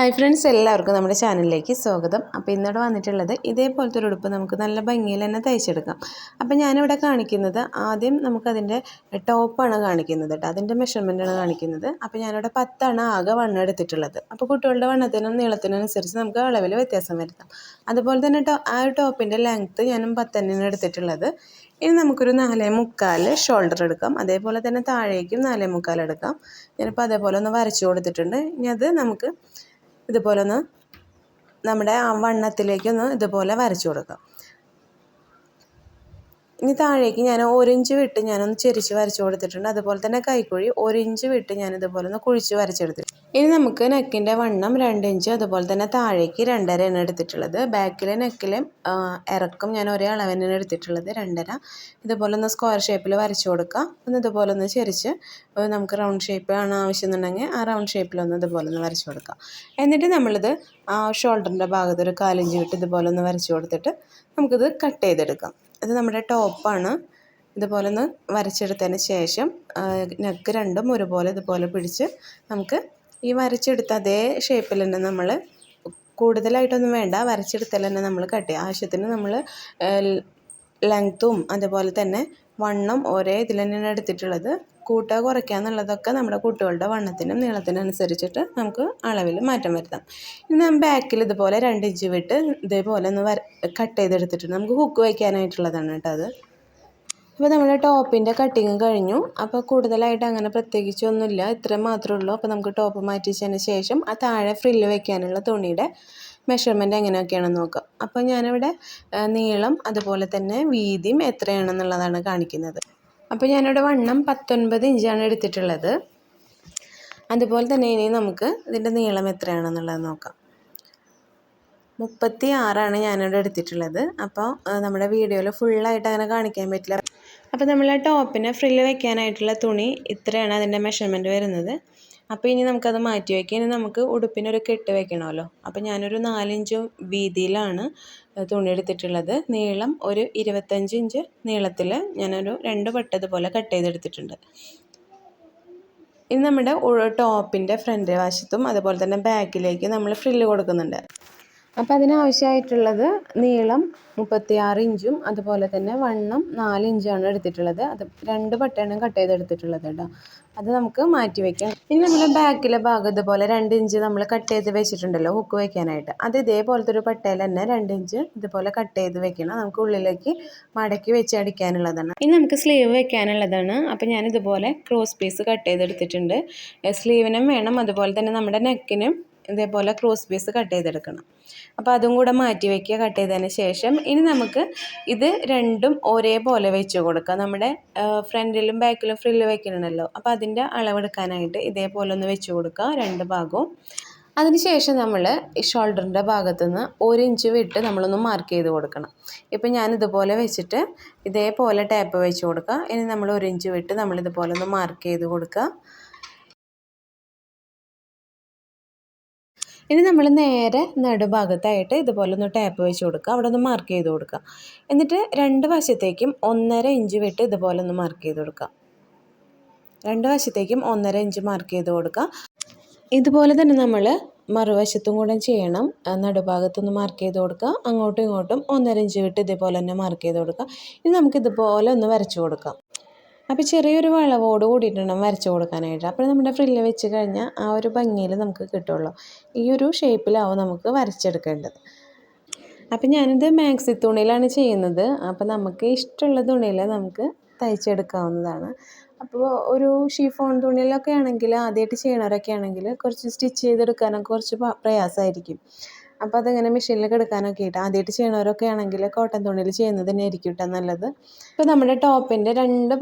Hi friends എല്ലാവർക്കും നമ്മുടെ ചാനലിലേക്ക് സ്വാഗതം. അപ്പോൾ ഇന്നിവിടെ വന്നിട്ടുള്ളത് ഇതേപോലത്തെ ഒരു ഉടുപ്പ് നമുക്ക് നല്ല ഭംഗിയിൽ തന്നെ തയ്ച്ചെടുക്കാം. അപ്പോൾ ഞാനിവിടെ കാണിക്കുന്നത് ആദ്യം നമുക്കതിന്റെ ടോപ്പാണ് കാണിക്കുന്നത് കേട്ടോ. അതിന്റെ മെഷർമെന്റാണ് കാണിക്കുന്നത്. അപ്പോൾ ഞാനിവിടെ പത്താണ് ആകെ വണ്ണം എടുത്തിട്ടുള്ളത്. അപ്പോൾ കുട്ടികളുടെ വണ്ണത്തിനും നീളത്തിനും അനുസരിച്ച് നമുക്ക് അളവിൽ വ്യത്യാസം വരുത്താം. അതുപോലെ തന്നെ ടോ ആ ടോപ്പിന്റെ ലെങ്ത്ത് ഞാനും പത്തന്നെയാണ് എടുത്തിട്ടുള്ളത്. ഇനി നമുക്കൊരു നാലേ മുക്കാൽ ഷോൾഡർ എടുക്കാം. അതേപോലെ തന്നെ താഴേക്കും നാലേ മുക്കാൽ എടുക്കാം. ഞാനിപ്പോൾ അതേപോലെ ഒന്ന് വരച്ചു കൊടുത്തിട്ടുണ്ട്. ഇനി അത് നമുക്ക് ഇതുപോലെ ഒന്ന് നമ്മുടെ ആ വണ്ണത്തിലേക്കൊന്ന് ഇതുപോലെ വരച്ചു കൊടുക്കാം. ഇനി താഴേക്ക് ഞാൻ ഒരിഞ്ച് വിട്ട് ഞാനൊന്ന് ചെരിച്ച് വരച്ച് കൊടുത്തിട്ടുണ്ട്. അതുപോലെ തന്നെ കൈക്കുഴി ഒരിഞ്ച് വിട്ട് ഞാൻ ഇതുപോലെ ഒന്ന് കുഴിച്ച് വരച്ചെടുത്തിട്ടുണ്ട്. ഇനി നമുക്ക് നെക്കിന്റെ വണ്ണം രണ്ട് ഇഞ്ച് അതുപോലെ തന്നെ താഴേക്ക് രണ്ടര എണ്ണ എടുത്തിട്ടുള്ളത്. ബാക്കിലെ നെക്കിലെ ഇറക്കം ഞാൻ ഒരേ അളവിനാണ് എടുത്തിട്ടുള്ളത് രണ്ടര. ഇതുപോലെ ഒന്ന് സ്ക്വയർ ഷേപ്പിൽ വരച്ച് കൊടുക്കുക ഒന്ന് ഇതുപോലെ ഒന്ന് ചെരിച്ച് നമുക്ക് റൗണ്ട് ഷേപ്പ് ആണ് ആവശ്യം ആവശ്യമെന്നുണ്ടെങ്കിൽ ആ റൗണ്ട് ഷേപ്പിൽ ഒന്ന് ഇതുപോലെ ഒന്ന് വരച്ച് കൊടുക്കുക എന്നിട്ട് നമ്മളിത് ഷോൾഡറിന്റെ ഭാഗത്ത് ഒരു കാലിഞ്ച് വിട്ട് ഇതുപോലെ ഒന്ന് വരച്ച് കൊടുത്തിട്ട് നമുക്കിത് കട്ട് ചെയ്തെടുക്കാം. ഇത് നമ്മുടെ ടോപ്പാണ്. ഇതുപോലെ ഒന്ന് വരച്ചെടുത്തതിന് ശേഷം നെക്ക് രണ്ടും ഒരുപോലെ ഇതുപോലെ പിടിച്ച് നമുക്ക് ഈ വരച്ചെടുത്ത അതേ ഷേപ്പിൽ തന്നെ നമ്മൾ കൂടുതലായിട്ടൊന്നും വേണ്ട. വരച്ചെടുത്താൽ തന്നെ നമ്മൾ കട്ട് ചെയ്യുക ആവശ്യത്തിന് നമ്മൾ ലെങ്ത്തും അതുപോലെ തന്നെ വണ്ണം ഒരേ ഇതിൽ തന്നെയാണ് എടുത്തിട്ടുള്ളത്. കൂട്ടുക കുറയ്ക്കുക എന്നുള്ളതൊക്കെ നമ്മുടെ കുട്ടികളുടെ വണ്ണത്തിനും നീളത്തിനും അനുസരിച്ചിട്ട് നമുക്ക് അളവിൽ മാറ്റം വരുത്താം. ഇനി ഞാൻ ബാക്കിൽ ഇതുപോലെ രണ്ട് ഇഞ്ച് വിട്ട് ഇതേപോലെ ഒന്ന് വര കട്ട് ചെയ്തെടുത്തിട്ടുണ്ട്. നമുക്ക് ഹുക്ക് വയ്ക്കാനായിട്ടുള്ളതാണ് കേട്ടോ അത്. അപ്പോൾ നമ്മുടെ ടോപ്പിന്റെ കട്ടിങ് കഴിഞ്ഞു. അപ്പോൾ കൂടുതലായിട്ട് അങ്ങനെ പ്രത്യേകിച്ചൊന്നുമില്ല. ഇത്രയും മാത്രമേ ഉള്ളൂ. അപ്പോൾ നമുക്ക് ടോപ്പ് മാറ്റിച്ചതിന് ശേഷം ആ താഴെ ഫ്രില്ല് വയ്ക്കാനുള്ള തുണിയുടെ മെഷർമെന്റ് എങ്ങനെയൊക്കെയാണെന്ന് നോക്കാം. അപ്പോൾ ഞാനിവിടെ നീളം അതുപോലെ തന്നെ വീതിയും എത്രയാണെന്നുള്ളതാണ് കാണിക്കുന്നത്. അപ്പോൾ ഞാനിവിടെ വണ്ണം പത്തൊൻപത് ഇഞ്ചാണ് എടുത്തിട്ടുള്ളത്. അതുപോലെ തന്നെ ഇനി നമുക്ക് ഇതിന്റെ നീളം എത്രയാണെന്നുള്ളത് നോക്കാം. മുപ്പത്തി ആറാണ് ഞാനിവിടെ എടുത്തിട്ടുള്ളത്. അപ്പോൾ നമ്മുടെ വീഡിയോയിൽ ഫുള്ളായിട്ട് അങ്ങനെ കാണിക്കാൻ പറ്റില്ല. അപ്പോൾ നമ്മൾ ടോപ്പിന് ഫ്രില്ല് വെക്കാനായിട്ടുള്ള തുണി ഇത്രയാണ് അതിന്റെ മെഷർമെന്റ് വരുന്നത്. അപ്പോൾ ഇനി നമുക്കത് മാറ്റി വയ്ക്കാം ഇനി നമുക്ക് ഉടുപ്പിനൊരു കെട്ട് വെക്കണമല്ലോ. അപ്പോൾ ഞാനൊരു നാലിഞ്ച് വീതിയിലാണ് തുണി എടുത്തിട്ടുള്ളത്. നീളം ഒരു ഇരുപത്തഞ്ച് ഇഞ്ച് നീളത്തിൽ ഞാനൊരു രണ്ട് വട്ടതുപോലെ കട്ട് ചെയ്തെടുത്തിട്ടുണ്ട്. ഇനി നമ്മുടെ ടോപ്പിന്റെ ഫ്രണ്ട് വശത്തും അതുപോലെ തന്നെ ബാക്കിലേക്ക് നമ്മൾ ഫ്രില്ല് കൊടുക്കുന്നുണ്ട്. അപ്പോൾ അതിനാവശ്യമായിട്ടുള്ളത് നീളം മുപ്പത്തിയാറ് ഇഞ്ചും അതുപോലെ തന്നെ വണ്ണം നാല് ഇഞ്ചാണ് എടുത്തിട്ടുള്ളത്. അത് രണ്ട് പട്ടയാണ് കട്ട് ചെയ്തെടുത്തിട്ടുള്ളത് കേട്ടോ. അത് നമുക്ക് മാറ്റി വയ്ക്കാം ഇനി നമ്മുടെ ബാക്കിലെ ഭാഗം ഇതുപോലെ രണ്ട് ഇഞ്ച് നമ്മൾ കട്ട് ചെയ്ത് വെച്ചിട്ടുണ്ടല്ലോ ഹുക്ക് വയ്ക്കാനായിട്ട് അത് ഇതേപോലത്തെ ഒരു പട്ടയിൽ തന്നെ രണ്ട് ഇഞ്ച് ഇതുപോലെ കട്ട് ചെയ്ത് വെക്കണം. നമുക്ക് ഉള്ളിലേക്ക് മടക്കി വെച്ച് അടിക്കാനുള്ളതാണ്. ഇനി നമുക്ക് സ്ലീവ് വെക്കാനുള്ളതാണ്. അപ്പോൾ ഞാൻ ഇതുപോലെ ക്രോസ് പീസ് കട്ട് ചെയ്തെടുത്തിട്ടുണ്ട് സ്ലീവിനും വേണം. അതുപോലെ തന്നെ നമ്മുടെ നെക്കിനും ഇതേപോലെ ക്രോസ് പീസ് കട്ട് ചെയ്തെടുക്കണം. അപ്പോൾ അതും കൂടെ മാറ്റി വയ്ക്കുക കട്ട് ചെയ്തതിന് ശേഷം ഇനി നമുക്ക് ഇത് രണ്ടും ഒരേപോലെ വെച്ച് കൊടുക്കുക നമ്മുടെ ഫ്രണ്ടിലും ബാക്കിലും ഫ്രില്ല് വയ്ക്കണമല്ലോ അപ്പോൾ അതിന്റെ അളവെടുക്കാനായിട്ട് ഇതേപോലെ ഒന്ന് വെച്ച് കൊടുക്കുക രണ്ട് ഭാഗവും. അതിനുശേഷം നമ്മൾ ഷോൾഡറിന്റെ ഭാഗത്തു നിന്ന് ഒരു ഇഞ്ച് വിട്ട് നമ്മളൊന്ന് മാർക്ക് ചെയ്ത് കൊടുക്കണം. ഇപ്പം ഞാൻ ഇതുപോലെ വെച്ചിട്ട് ഇതേപോലെ ടാപ്പ് വെച്ച് കൊടുക്കുക. ഇനി നമ്മൾ ഒരു ഇഞ്ച് വിട്ട് നമ്മളിതുപോലെ ഒന്ന് മാർക്ക് ചെയ്ത് കൊടുക്കുക. ഇനി നമ്മൾ നേരെ നടുഭാഗത്തായിട്ട് ഇതുപോലെ ഒന്ന് ടാപ്പ് വെച്ച് കൊടുക്കുക. അവിടെ ഒന്ന് മാർക്ക് ചെയ്ത് കൊടുക്കുക. എന്നിട്ട് രണ്ട് വശത്തേക്കും ഒന്നര ഇഞ്ച് വിട്ട് ഇതുപോലെ ഒന്ന് മാർക്ക് ചെയ്ത് കൊടുക്കുക. രണ്ട് വശത്തേക്കും ഒന്നര ഇഞ്ച് മാർക്ക് ചെയ്ത് കൊടുക്കുക. ഇതുപോലെ തന്നെ നമ്മൾ മറുവശത്തും കൂടെ ചെയ്യണം. നടുഭാഗത്തൊന്ന് മാർക്ക് ചെയ്ത് കൊടുക്കുക. അങ്ങോട്ടും ഇങ്ങോട്ടും ഒന്നര ഇഞ്ച് വിട്ട് ഇതേപോലെ തന്നെ മാർക്ക് ചെയ്ത് കൊടുക്കുക. ഇനി നമുക്ക് ഇതുപോലെ ഒന്ന് വരച്ചു കൊടുക്കാം. അപ്പോൾ ചെറിയൊരു വളവോട് കൂടിയിട്ടുണ്ട് വരച്ച് കൊടുക്കാനായിട്ട്. അപ്പോൾ നമ്മുടെ ഫ്രില്ല് വെച്ച് കഴിഞ്ഞാൽ ആ ഒരു ഭംഗിയിൽ നമുക്ക് കിട്ടുള്ളൂ ഈ ഒരു ഷേപ്പിലാവും നമുക്ക് വരച്ചെടുക്കേണ്ടത്. അപ്പം ഞാനിത് മാക്സി തുണിയിലാണ് ചെയ്യുന്നത്. അപ്പോൾ നമുക്ക് ഇഷ്ടമുള്ള തുണിയിൽ നമുക്ക് തയ്ച്ചെടുക്കാവുന്നതാണ്. അപ്പോൾ ഒരു ഷീഫോൺ തുണിയിലൊക്കെ ആണെങ്കിൽ ആദ്യമായിട്ട് ചെയ്യണവരൊക്കെ ആണെങ്കിൽ കുറച്ച് സ്റ്റിച്ച് ചെയ്തെടുക്കാനൊക്കെ കുറച്ച് പ്രയാസമായിരിക്കും. അപ്പോൾ അതെങ്ങനെ മെഷീനിൽ എടുക്കാനൊക്കെ ആയിട്ട് ആദ്യമായിട്ട് ചെയ്യണവരൊക്കെ ആണെങ്കിൽ കോട്ടൺ തുണിയിൽ ചെയ്യുന്നത് തന്നെ ആയിരിക്കും കേട്ടോ നല്ലത്. ഇപ്പോൾ നമ്മുടെ ടോപ്പിന്റെ രണ്ട്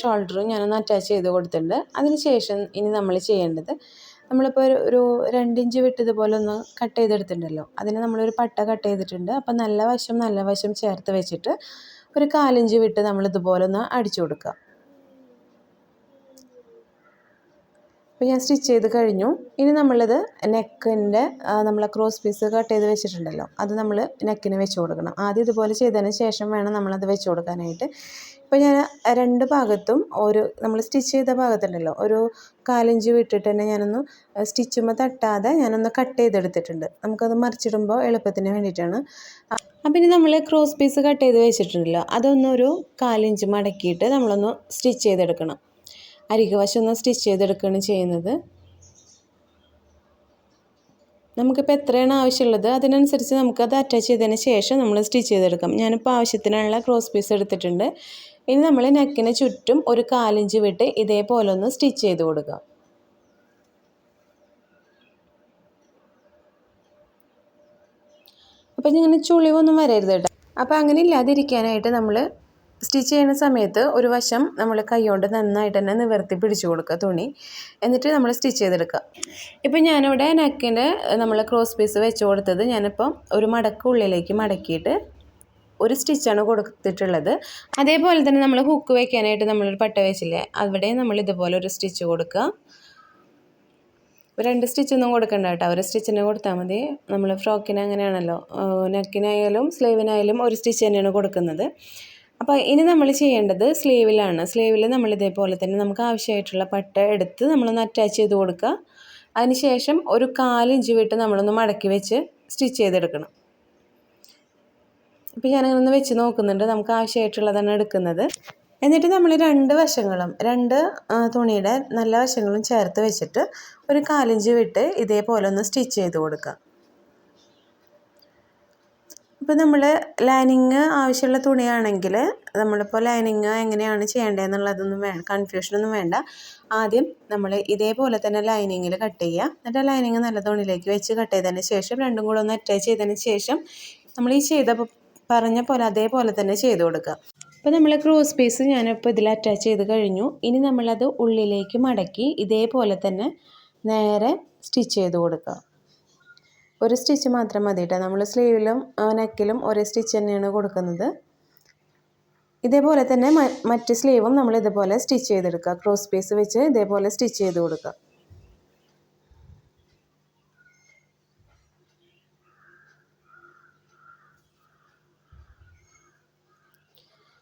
ഷോൾഡറും ഞാനൊന്ന് അറ്റാച്ച് ചെയ്ത് കൊടുത്തിട്ടുണ്ട്. അതിന് ശേഷം ഇനി നമ്മൾ ചെയ്യേണ്ടത് നമ്മളിപ്പോൾ ഒരു ഒരു രണ്ടിഞ്ച് വിട്ടതുപോലെ ഒന്ന് കട്ട് ചെയ്തെടുത്തിട്ടുണ്ടല്ലോ. അതിന് നമ്മളൊരു പട്ട കട്ട് ചെയ്തിട്ടുണ്ട്. അപ്പോൾ നല്ല വശം നല്ല വശം ചേർത്ത് വെച്ചിട്ട് ഒരു കാലിഞ്ച് വിട്ട് നമ്മൾ ഇതുപോലെ ഒന്ന് അടിച്ചു കൊടുക്കുക. അപ്പോൾ ഞാൻ സ്റ്റിച്ച് ചെയ്ത് കഴിഞ്ഞു. ഇനി നമ്മളിത് നെക്കിന്റെ നമ്മളെ ക്രോസ് പീസ് കട്ട് ചെയ്ത് വെച്ചിട്ടുണ്ടല്ലോ അത് നമ്മൾ നെക്കിന് വെച്ച് കൊടുക്കണം. ആദ്യം ഇതുപോലെ ചെയ്തതിന് ശേഷം വേണം നമ്മളത് വെച്ച് കൊടുക്കാനായിട്ട്. ഇപ്പോൾ ഞാൻ രണ്ട് ഭാഗത്തും ഒരു നമ്മൾ സ്റ്റിച്ച് ചെയ്ത ഭാഗത്തുണ്ടല്ലോ ഒരു കാലിഞ്ച് വിട്ടിട്ട് തന്നെ ഞാനൊന്ന് സ്റ്റിച്ചുമ്പോൾ തട്ടാതെ ഞാനൊന്ന് കട്ട് ചെയ്തെടുത്തിട്ടുണ്ട്. നമുക്കത് മറിച്ചിടുമ്പോൾ എളുപ്പത്തിന് വേണ്ടിയിട്ടാണ്. അപ്പം ഇനി നമ്മൾ ക്രോസ് പീസ് കട്ട് ചെയ്ത് വെച്ചിട്ടുണ്ടല്ലോ അതൊന്നൊരു കാലിഞ്ച് മടക്കിയിട്ട് നമ്മളൊന്ന് സ്റ്റിച്ച് ചെയ്തെടുക്കണം. അരികു വശം ഒന്ന് സ്റ്റിച്ച് ചെയ്തെടുക്കുകയാണ് ചെയ്യുന്നത്. നമുക്കിപ്പോൾ എത്രയാണ് ആവശ്യമുള്ളത്? അതിനനുസരിച്ച് നമുക്കത് അറ്റാച്ച് ചെയ്തതിന് ശേഷം നമ്മൾ സ്റ്റിച്ച് ചെയ്തെടുക്കാം. ഞാനിപ്പോൾ ആവശ്യത്തിനുള്ള ക്രോസ് പീസ് എടുത്തിട്ടുണ്ട്. ഇനി നമ്മൾ നെക്കിന് ചുറ്റും ഒരു കാലിഞ്ച് വിട്ട് ഇതേപോലെ ഒന്ന് സ്റ്റിച്ച് ചെയ്ത് കൊടുക്കാം. അപ്പോൾ ഇങ്ങനെ ചുളിവൊന്നും വരരുത് കേട്ടോ. അപ്പോൾ അങ്ങനെ ഇല്ലാതിരിക്കാനായിട്ട് നമ്മൾ സ്റ്റിച്ച് ചെയ്യുന്ന സമയത്ത് ഒരു വശം നമ്മൾ കൈകൊണ്ട് നന്നായിട്ട് തന്നെ നിവർത്തി പിടിച്ചു കൊടുക്കുക തുണി. എന്നിട്ട് നമ്മൾ സ്റ്റിച്ച് ചെയ്തെടുക്കുക. ഇപ്പം ഞാനിവിടെ നെക്കിന്റെ നമ്മൾ ക്രോസ് പീസ് വെച്ച് കൊടുത്തത് ഞാനിപ്പം ഒരു മടക്ക് ഉള്ളിലേക്ക് മടക്കിയിട്ട് ഒരു സ്റ്റിച്ചാണ് കൊടുത്തിട്ടുള്ളത്. അതേപോലെ തന്നെ നമ്മൾ ഹുക്ക് വയ്ക്കാനായിട്ട് നമ്മളൊരു പട്ട വെച്ചില്ലേ അവിടെ നമ്മൾ ഇതുപോലെ ഒരു സ്റ്റിച്ച് കൊടുക്കുക. രണ്ട് സ്റ്റിച്ചൊന്നും കൊടുക്കണ്ട കേട്ടോ. ഒരു സ്റ്റിച്ചിന് കൊടുത്താൽ മതി. നമ്മൾ ഫ്രോക്കിന് അങ്ങനെയാണല്ലോ നെക്കിനായാലും സ്ലീവിനായാലും ഒരു സ്റ്റിച്ച് തന്നെയാണ് കൊടുക്കുന്നത്. അപ്പോൾ ഇനി നമ്മൾ ചെയ്യേണ്ടത് സ്ലീവിലാണ്. സ്ലീവിൽ നമ്മൾ ഇതേപോലെ തന്നെ നമുക്ക് ആവശ്യമായിട്ടുള്ള പട്ട എടുത്ത് നമ്മളൊന്ന് അറ്റാച്ച് ചെയ്ത് കൊടുക്കുക. അതിനുശേഷം ഒരു കാലിഞ്ച് വിട്ട് നമ്മളൊന്ന് മടക്കി വെച്ച് സ്റ്റിച്ച് ചെയ്തെടുക്കണം. അപ്പോൾ ഞാനങ്ങനെ ഒന്ന് വെച്ച് നോക്കുന്നുണ്ട്. നമുക്ക് ആവശ്യമായിട്ടുള്ളതാണ് എടുക്കുന്നത്. എന്നിട്ട് നമ്മൾ രണ്ട് വശങ്ങളും രണ്ട് തുണിയുടെ നല്ല വശങ്ങളും ചേർത്ത് വെച്ചിട്ട് ഒരു കാലിഞ്ച് വിട്ട് ഇതേപോലെ ഒന്ന് സ്റ്റിച്ച് ചെയ്ത് കൊടുക്കുക. ഇപ്പോൾ നമ്മൾ ലൈനിങ് ആവശ്യമുള്ള തുണിയാണെങ്കിൽ നമ്മളിപ്പോൾ ലൈനിങ് എങ്ങനെയാണ് ചെയ്യേണ്ടതെന്നുള്ളതൊന്നും വേണ്ട കൺഫ്യൂഷനൊന്നും വേണ്ട. ആദ്യം നമ്മൾ ഇതേപോലെ തന്നെ ലൈനിങ്ങിൽ കട്ട് ചെയ്യുക. എന്നിട്ട് ലൈനിങ് നല്ല തുണിയിലേക്ക് വെച്ച് കട്ട് ചെയ്തതിന് ശേഷം രണ്ടും കൂടെ ഒന്ന് അറ്റാച്ച് ചെയ്തതിന് ശേഷം നമ്മൾ ഈ ചെയ്ത പറഞ്ഞ പോലെ അതേപോലെ തന്നെ ചെയ്ത് കൊടുക്കുക. അപ്പോൾ നമ്മൾ ക്രോസ് പീസ് ഞാനിപ്പോൾ ഇതിൽ അറ്റാച്ച് ചെയ്ത് കഴിഞ്ഞു. ഇനി നമ്മളത് ഉള്ളിലേക്ക് മടക്കി ഇതേപോലെ തന്നെ നേരെ സ്റ്റിച്ച് ചെയ്ത് കൊടുക്കുക. ഒരു സ്റ്റിച്ച് മാത്രം മതി കേട്ടോ നമ്മൾ സ്ലീവിലും നെക്കിലും ഒരേ സ്റ്റിച്ച് തന്നെയാണ് കൊടുക്കുന്നത്. ഇതേപോലെ തന്നെ മറ്റ് സ്ലീവും നമ്മൾ ഇതുപോലെ സ്റ്റിച്ച് ചെയ്തെടുക്കുക. ക്രോസ് പീസ് വെച്ച് ഇതേപോലെ സ്റ്റിച്ച് ചെയ്ത് കൊടുക്കുക.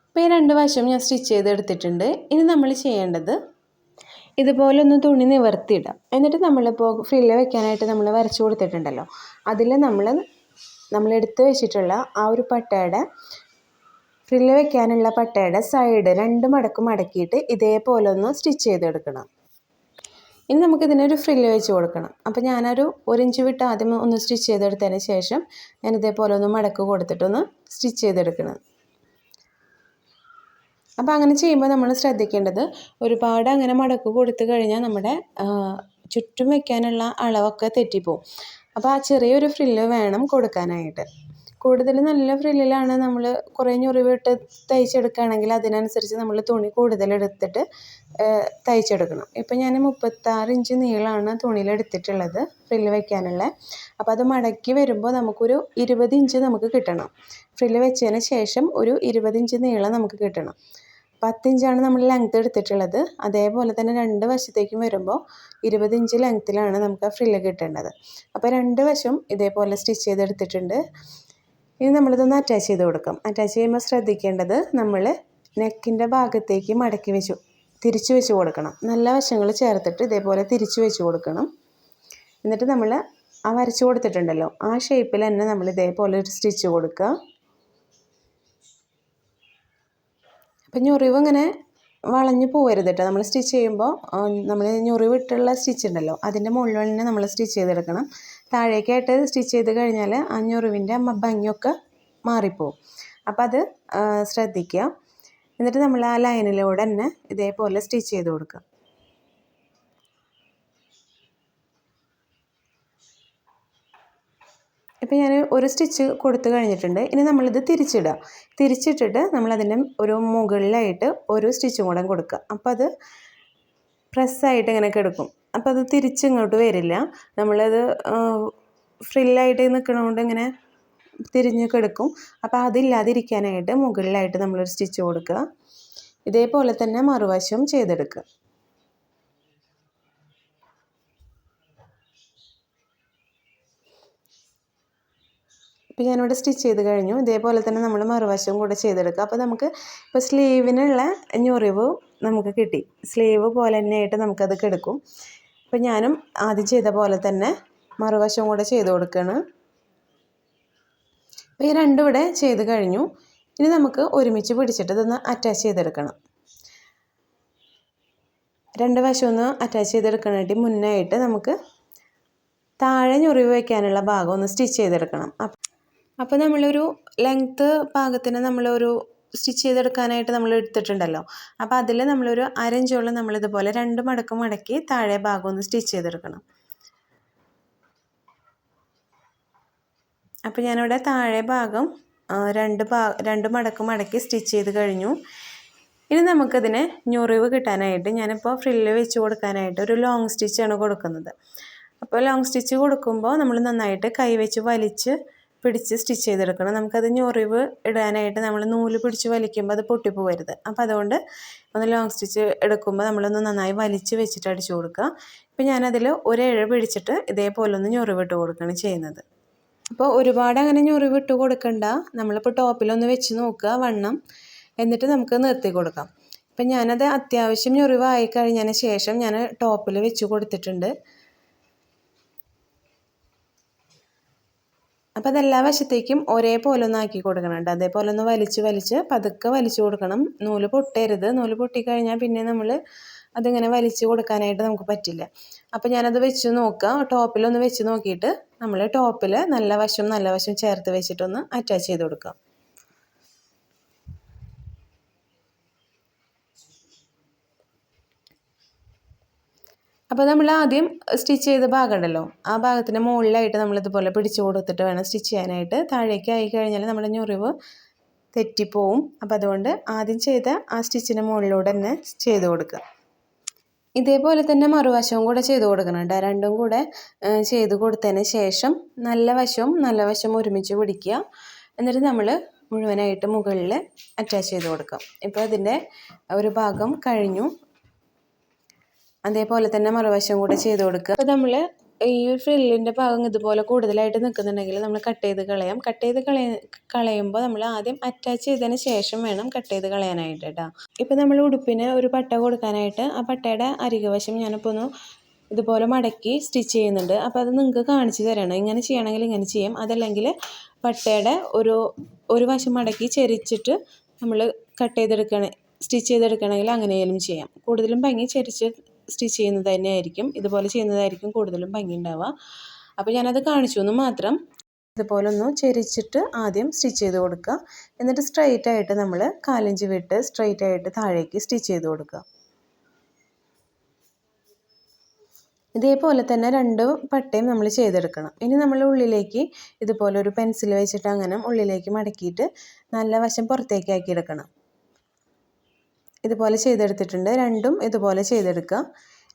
ഇപ്പോൾ ഈ രണ്ട് വശം ഞാൻ സ്റ്റിച്ച് ചെയ്തെടുത്തിട്ടുണ്ട്. ഇനി നമ്മൾ ചെയ്യേണ്ടത് ഇതുപോലെ ഒന്ന് തുണി നിവർത്തിയിടാം. എന്നിട്ട് നമ്മളിപ്പോൾ ഫ്രില്ല് വെക്കാനായിട്ട് നമ്മൾ വരച്ചു കൊടുത്തിട്ടുണ്ടല്ലോ. അതിൽ നമ്മൾ എടുത്ത് വെച്ചിട്ടുള്ള ആ ഒരു പട്ടയുടെ ഫ്രില്ല് വെക്കാനുള്ള പട്ടയുടെ സൈഡ് രണ്ട് മടക്ക് മടക്കിയിട്ട് ഇതേപോലെ ഒന്ന് സ്റ്റിച്ച് ചെയ്തെടുക്കണം. ഇനി നമുക്കിതിനൊരു ഫ്രില്ല് വെച്ച് കൊടുക്കണം. അപ്പോൾ ഞാനൊരു ഒരു ഇഞ്ച് വിട്ട് ആദ്യം ഒന്ന് സ്റ്റിച്ച് ചെയ്തെടുത്തതിന് ശേഷം ഞാൻ ഇതേപോലെ ഒന്ന് മടക്ക് കൊടുത്തിട്ടൊന്ന് സ്റ്റിച്ച് ചെയ്തെടുക്കണം. അപ്പോൾ അങ്ങനെ ചെയ്യുമ്പോൾ നമ്മൾ ശ്രദ്ധിക്കേണ്ടത് ഒരുപാട് അങ്ങനെ മടക്ക് കൊടുത്തു കഴിഞ്ഞാൽ നമ്മുടെ ചുറ്റും വയ്ക്കാനുള്ള അളവൊക്കെ തെറ്റിപ്പോവും. അപ്പോൾ ആ ചെറിയൊരു ഫ്രില്ല് വേണം കൊടുക്കാനായിട്ട്. കൂടുതൽ നല്ല ഫ്രില്ലിലാണ് നമ്മൾ കുറേ ഞൊറിവിട്ട് തയ്ച്ചെടുക്കുകയാണെങ്കിൽ അതിനനുസരിച്ച് നമ്മൾ തുണി കൂടുതലെടുത്തിട്ട് തയ്ച്ചെടുക്കണം. ഇപ്പം ഞാൻ മുപ്പത്താറ് ഇഞ്ച് നീളമാണ് തുണിയിലെടുത്തിട്ടുള്ളത് ഫ്രില്ല് വയ്ക്കാനുള്ള അപ്പോൾ അത് മടക്കി വരുമ്പോൾ നമുക്കൊരു ഇരുപത് ഇഞ്ച് നമുക്ക് കിട്ടണം. ഫ്രില്ല് വെച്ചതിന് ശേഷം ഒരു ഇരുപത് ഇഞ്ച് നീളം നമുക്ക് കിട്ടണം. പത്തിഞ്ചാണ് നമ്മൾ ലെങ്ത്ത് എടുത്തിട്ടുള്ളത്. അതേപോലെ തന്നെ രണ്ട് വശത്തേക്കും വരുമ്പോൾ ഇരുപത് ഇഞ്ച് ലെങ്ത്തിലാണ് നമുക്ക് ആ ഫ്രില്ല് കിട്ടേണ്ടത്. അപ്പോൾ രണ്ട് വശം ഇതേപോലെ സ്റ്റിച്ച് ചെയ്തെടുത്തിട്ടുണ്ട്. ഇനി നമ്മളിതൊന്ന് അറ്റാച്ച് ചെയ്ത് കൊടുക്കാം. അറ്റാച്ച് ചെയ്യുമ്പോൾ ശ്രദ്ധിക്കേണ്ടത് നമ്മൾ നെക്കിന്റെ ഭാഗത്തേക്ക് മടക്കി വെച്ചു തിരിച്ചു വെച്ച് കൊടുക്കണം. നല്ല വശങ്ങൾ ചേർത്തിട്ട് ഇതേപോലെ തിരിച്ചു വെച്ച് കൊടുക്കണം. എന്നിട്ട് നമ്മൾ ആ വരച്ച് കൊടുത്തിട്ടുണ്ടല്ലോ. ആ ഷേപ്പിൽ തന്നെ നമ്മൾ ഇതേപോലെ ഒരു സ്റ്റിച്ച് കൊടുക്കുക. അപ്പം ഞൊറിവ് ഇങ്ങനെ വളഞ്ഞു പോകരുത് കേട്ടോ. നമ്മൾ സ്റ്റിച്ച് ചെയ്യുമ്പോൾ നമ്മൾ ഞൊറിവിട്ടുള്ള സ്റ്റിച്ച് ഉണ്ടല്ലോ അതിന്റെ മുകളിൽ തന്നെ നമ്മൾ സ്റ്റിച്ച് ചെയ്തെടുക്കണം. താഴേക്കായിട്ട് സ്റ്റിച്ച് ചെയ്ത് കഴിഞ്ഞാൽ ആ ഞൊറിവിന്റെ ഭംഗിയൊക്കെ മാറിപ്പോവും. അപ്പോൾ അത് ശ്രദ്ധിക്കുക. എന്നിട്ട് നമ്മൾ ആ ലൈനിലൂടെ തന്നെ ഇതേപോലെ സ്റ്റിച്ച് ചെയ്ത് കൊടുക്കുക. ഇപ്പം ഞാൻ ഒരു സ്റ്റിച്ച് കൊടുത്തു കഴിഞ്ഞിട്ടുണ്ട്. ഇനി നമ്മളിത് തിരിച്ചിടുക. തിരിച്ചിട്ടിട്ട് നമ്മളതിന്റെ ഒരു മുകളിലായിട്ട് ഒരു സ്റ്റിച്ചും കൂടെ കൊടുക്കുക. അപ്പോൾ അത് പ്രസ്സായിട്ട് ഇങ്ങനെ കിടക്കും. അപ്പോൾ അത് തിരിച്ചിങ്ങോട്ട് വരില്ല. നമ്മളത് ഫ്രില്ലായിട്ട് നിൽക്കണതുകൊണ്ട് ഇങ്ങനെ തിരിഞ്ഞ് കിടക്കും. അപ്പോൾ അതില്ലാതിരിക്കാനായിട്ട് മുകളിലായിട്ട് നമ്മളൊരു സ്റ്റിച്ച് കൊടുക്കുക. ഇതേപോലെ തന്നെ മറുവശവും ചെയ്തെടുക്കുക. ഇപ്പോൾ ഞാനിവിടെ സ്റ്റിച്ച് ചെയ്ത് കഴിഞ്ഞു. ഇതേപോലെ തന്നെ നമ്മൾ മറുവശവും കൂടെ ചെയ്തെടുക്കുക. അപ്പോൾ നമുക്ക് ഇപ്പോൾ സ്ലീവിനുള്ള ഞൊറിവ് നമുക്ക് കിട്ടി. സ്ലീവ് പോലെ തന്നെയായിട്ട് നമുക്കത് കെടുക്കും. അപ്പോൾ ഞാനും ആദ്യം ചെയ്ത പോലെ തന്നെ മറുവശവും കൂടെ ചെയ്ത് കൊടുക്കുകയാണ് അപ്പോൾ ഈ രണ്ടും ഇവിടെ ചെയ്ത് കഴിഞ്ഞു. ഇനി നമുക്ക് ഒരുമിച്ച് പിടിച്ചിട്ട് ഇതൊന്ന് അറ്റാച്ച് ചെയ്തെടുക്കണം. രണ്ട് വശം ഒന്ന് അറ്റാച്ച് ചെയ്തെടുക്കണായിട്ട് മുന്നായിട്ട് നമുക്ക് താഴെ ഞൊറിവ് വയ്ക്കാനുള്ള ഭാഗം ഒന്ന് സ്റ്റിച്ച് ചെയ്തെടുക്കണം. അപ്പോൾ നമ്മളൊരു ലെങ്ത്ത് പാകത്തിന് നമ്മളൊരു സ്റ്റിച്ച് ചെയ്തെടുക്കാനായിട്ട് നമ്മൾ എടുത്തിട്ടുണ്ടല്ലോ. അപ്പോൾ അതിൽ നമ്മളൊരു അരഞ്ചോളം നമ്മളിതുപോലെ രണ്ട് മടക്ക് മടക്കി താഴെ ഭാഗം ഒന്ന് സ്റ്റിച്ച് ചെയ്തെടുക്കണം. അപ്പോൾ ഞാനിവിടെ താഴെ ഭാഗം രണ്ട് ഭാ രണ്ട് മടക്ക് മടക്കി സ്റ്റിച്ച് ചെയ്ത് കഴിഞ്ഞു. ഇനി നമുക്കതിന് ഞൊറിവ് കിട്ടാനായിട്ട് ഞാനിപ്പോൾ ഫ്രില്ല് വെച്ച് കൊടുക്കാനായിട്ട് ഒരു ലോങ് സ്റ്റിച്ചാണ് കൊടുക്കുന്നത്. അപ്പോൾ ലോങ് സ്റ്റിച്ച് കൊടുക്കുമ്പോൾ നമ്മൾ നന്നായിട്ട് കൈ വെച്ച് വലിച്ച് പിടിച്ച് സ്റ്റിച്ച് ചെയ്തെടുക്കണം. നമുക്കത് ഞൊറിവ് ഇടാനായിട്ട് നമ്മൾ നൂൽ പിടിച്ച് വലിക്കുമ്പോൾ അത് പൊട്ടിപ്പോവരുത്. അപ്പോൾ അതുകൊണ്ട് ഒന്ന് ലോങ് സ്റ്റിച്ച് എടുക്കുമ്പോൾ നമ്മളൊന്ന് നന്നായി വലിച്ച് വെച്ചിട്ട് അടിച്ചു കൊടുക്കുക. ഇപ്പോൾ ഞാനതിൽ ഒരേഴ് പിടിച്ചിട്ട് ഇതേപോലെ ഒന്ന് ഞൊറിവിട്ട് കൊടുക്കുകയാണ് ചെയ്യുന്നത്. അപ്പോൾ ഒരുപാട് അങ്ങനെ ഞൊറിവിട്ട് കൊടുക്കണ്ട. നമ്മളിപ്പോൾ ടോപ്പിലൊന്ന് വെച്ച് നോക്കുക. വണ്ണം. എന്നിട്ട് നമുക്ക് നിർത്തി കൊടുക്കാം. ഇപ്പം ഞാനത് അത്യാവശ്യം ഞൊറിവായി കഴിഞ്ഞതിന് ശേഷം ഞാൻ ടോപ്പിൽ വെച്ച് കൊടുത്തിട്ടുണ്ട്. അപ്പോൾ അതെല്ലാ വശത്തേക്കും ഒരേപോലെ ഒന്ന് ആക്കി കൊടുക്കണം അതേപോലെ ഒന്ന് വലിച്ച് വലിച്ച് പതുക്കെ വലിച്ചു കൊടുക്കണം. നൂൽ പൊട്ടരുത്. നൂൽ പൊട്ടിക്കഴിഞ്ഞാൽ പിന്നെ നമ്മൾ അതിങ്ങനെ വലിച്ചു കൊടുക്കാനായിട്ട് നമുക്ക് പറ്റില്ല. അപ്പോൾ ഞാനത് വെച്ച് നോക്കുക ടോപ്പിലൊന്ന് വെച്ച് നോക്കിയിട്ട് നമ്മൾ ടോപ്പിൽ നല്ല വശം നല്ല വശം ചേർത്ത് വെച്ചിട്ടൊന്ന് അറ്റാച്ച് ചെയ്ത് കൊടുക്കുക അപ്പോൾ നമ്മൾ ആദ്യം സ്റ്റിച്ച് ചെയ്ത ഭാഗമുണ്ടല്ലോ. ആ ഭാഗത്തിന് മുകളിലായിട്ട് നമ്മളിതുപോലെ പിടിച്ചു കൊടുത്തിട്ട് വേണം സ്റ്റിച്ച് ചെയ്യാനായിട്ട്. താഴേക്ക് ആയി കഴിഞ്ഞാൽ നമ്മുടെ ഞൊറിവ് തെറ്റിപ്പോവും. അപ്പോൾ അതുകൊണ്ട് ആദ്യം ചെയ്ത ആ സ്റ്റിച്ചിന് മുകളിലൂടെ തന്നെ ചെയ്ത് കൊടുക്കുക. ഇതേപോലെ തന്നെ മറുവശവും കൂടെ ചെയ്ത് കൊടുക്കണം രണ്ടും കൂടെ ചെയ്ത് കൊടുത്തതിന് ശേഷം നല്ല വശവും നല്ല വശവും ഒരുമിച്ച് പിടിക്കുക. എന്നിട്ട് നമ്മൾ മുഴുവനായിട്ട് മുകളിൽ അറ്റാച്ച് ചെയ്ത് കൊടുക്കാം ഇപ്പോൾ അതിന്റെ ഒരു ഭാഗം കഴിഞ്ഞു. അതേപോലെ തന്നെ മറുവശം കൂടെ ചെയ്ത് കൊടുക്കുക. അപ്പോൾ നമ്മൾ ഈ ഒരു ഫ്രില്ലിന്റെ ഭാഗം ഇതുപോലെ കൂടുതലായിട്ട് നിൽക്കുന്നുണ്ടെങ്കിൽ നമ്മൾ കട്ട് ചെയ്ത് കളയാം. കട്ട് ചെയ്ത് കളയ കളയുമ്പോൾ നമ്മൾ ആദ്യം അറ്റാച്ച് ചെയ്തതിന് ശേഷം വേണം കട്ട് ചെയ്ത് കളയാനായിട്ട് കേട്ടോ ഇപ്പോൾ നമ്മൾ ഉടുപ്പിന് ഒരു പട്ട കൊടുക്കാനായിട്ട് ആ പട്ടയുടെ അരികവശം ഞാനിപ്പോൾ ഒന്ന് ഇതുപോലെ മടക്കി സ്റ്റിച്ച് ചെയ്യുന്നുണ്ട്. അപ്പോൾ അത് നിങ്ങൾക്ക് കാണിച്ചു തരണം. ഇങ്ങനെ ചെയ്യണമെങ്കിൽ ഇങ്ങനെ ചെയ്യാം. അതല്ലെങ്കിൽ പട്ടയുടെ ഒരു ഒരു വശം മടക്കി ചെരിച്ചിട്ട് നമ്മൾ കട്ട് ചെയ്തെടുക്കണ സ്റ്റിച്ച് ചെയ്തെടുക്കണമെങ്കിൽ അങ്ങനെയാലും ചെയ്യാം. കൂടുതലും ഭംഗി ചെരിച്ച് സ്റ്റിച്ച് ചെയ്യുന്നത് തന്നെയായിരിക്കും. ഇതുപോലെ ചെയ്യുന്നതായിരിക്കും കൂടുതലും ഭംഗി ഉണ്ടാവുക അപ്പോൾ ഞാനത് കാണിച്ചു എന്ന് മാത്രം ഇതുപോലെ ഒന്ന് ചെരിച്ചിട്ട് ആദ്യം സ്റ്റിച്ച് ചെയ്ത് കൊടുക്കുക. എന്നിട്ട് സ്ട്രൈറ്റ് ആയിട്ട് നമ്മൾ കാലഞ്ച് വിട്ട് സ്ട്രൈറ്റ് ആയിട്ട് താഴേക്ക് സ്റ്റിച്ച് ചെയ്ത് കൊടുക്കുക. ഇതേപോലെ തന്നെ രണ്ട് പട്ടയും നമ്മൾ ചെയ്തെടുക്കണം. ഇനി നമ്മൾ ഉള്ളിലേക്ക് ഇതുപോലെ ഒരു പെൻസിൽ വെച്ചിട്ട് അങ്ങനെ ഉള്ളിലേക്ക് മടക്കിയിട്ട് നല്ല വശം പുറത്തേക്ക് ആക്കി എടുക്കണം. ഇതുപോലെ ചെയ്തെടുത്തിട്ടുണ്ട്. രണ്ടും ഇതുപോലെ ചെയ്തെടുക്കുക.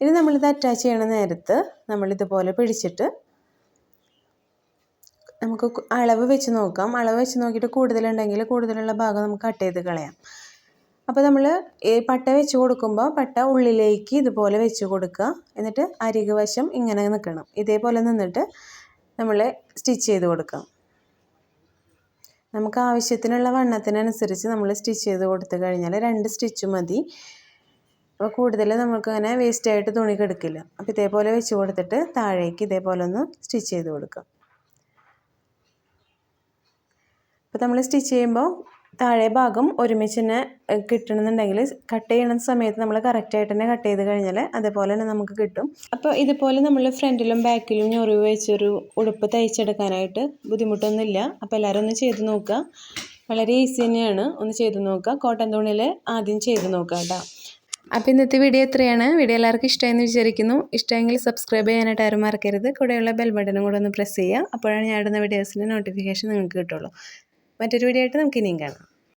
ഇനി നമ്മളിത് അറ്റാച്ച് ചെയ്യണ നേരത്ത് നമ്മളിതുപോലെ പിടിച്ചിട്ട് നമുക്ക് അളവ് വെച്ച് നോക്കാം. അളവ് വെച്ച് നോക്കിയിട്ട് കൂടുതലുണ്ടെങ്കിൽ കൂടുതലുള്ള ഭാഗം നമുക്ക് കട്ട് ചെയ്ത് കളയാം. അപ്പോൾ നമ്മൾ ഈ പട്ട വെച്ച് കൊടുക്കുമ്പോൾ പട്ട ഉള്ളിലേക്ക് ഇതുപോലെ വെച്ച് കൊടുക്കുക. എന്നിട്ട് അരികുവശം ഇങ്ങനെ നിൽക്കണം. ഇതേപോലെ നിന്നിട്ട് നമ്മൾ സ്റ്റിച്ച് ചെയ്ത് കൊടുക്കാം. നമുക്ക് ആവശ്യത്തിനുള്ള വണ്ണത്തിനനുസരിച്ച് നമ്മൾ സ്റ്റിച്ച് ചെയ്ത് കൊടുത്തു കഴിഞ്ഞാൽ രണ്ട് സ്റ്റിച്ച് മതി. അപ്പോൾ കൂടുതൽ നമുക്കങ്ങനെ വേസ്റ്റായിട്ട് തുണി കെടുക്കില്ല. അപ്പോൾ ഇതേപോലെ വെച്ച് കൊടുത്തിട്ട് താഴേക്ക് ഇതേപോലെ ഒന്ന് സ്റ്റിച്ച് ചെയ്ത് കൊടുക്കാം. അപ്പോൾ നമ്മൾ സ്റ്റിച്ച് ചെയ്യുമ്പോൾ താഴെ ഭാഗം ഒരുമിച്ച് തന്നെ കിട്ടണമെന്നുണ്ടെങ്കിൽ കട്ട് ചെയ്യണ സമയത്ത് നമ്മൾ കറക്റ്റായിട്ട് തന്നെ കട്ട് ചെയ്ത് കഴിഞ്ഞാൽ അതേപോലെ തന്നെ നമുക്ക് കിട്ടും. അപ്പോൾ ഇതുപോലെ നമ്മൾ ഫ്രണ്ടിലും ബാക്കിലും ഞൊറിവ് വെച്ചൊരു ഉടുപ്പ് തയ്ച്ചെടുക്കാനായിട്ട് ബുദ്ധിമുട്ടൊന്നുമില്ല. അപ്പോൾ എല്ലാവരും ഒന്ന് ചെയ്ത് നോക്കുക. വളരെ ഈസി തന്നെയാണ്. ഒന്ന് ചെയ്ത് നോക്കുക. കോട്ടൻ തുണിയിൽ ആദ്യം ചെയ്ത് നോക്കുക കേട്ടോ. അപ്പോൾ ഇന്നത്തെ വീഡിയോ എത്രയാണ് വീഡിയോ എല്ലാവർക്കും ഇഷ്ടമായെന്ന് വിചാരിക്കുന്നു. ഇഷ്ടമെങ്കിൽ സബ്സ്ക്രൈബ് ചെയ്യാനായിട്ട് ആരും മറക്കരുത്. കൂടെയുള്ള ബെൽ ബട്ടനും കൂടെ ഒന്ന് പ്രസ് ചെയ്യുക. അപ്പോഴാണ് ഞാൻ ഇടുന്ന വീഡിയോസിന്റെ നോട്ടിഫിക്കേഷൻ നിങ്ങൾക്ക് കിട്ടുള്ളൂ. മറ്റൊരു വീഡിയോ ആയിട്ട് നമുക്ക് ഇനിയും കാണാം.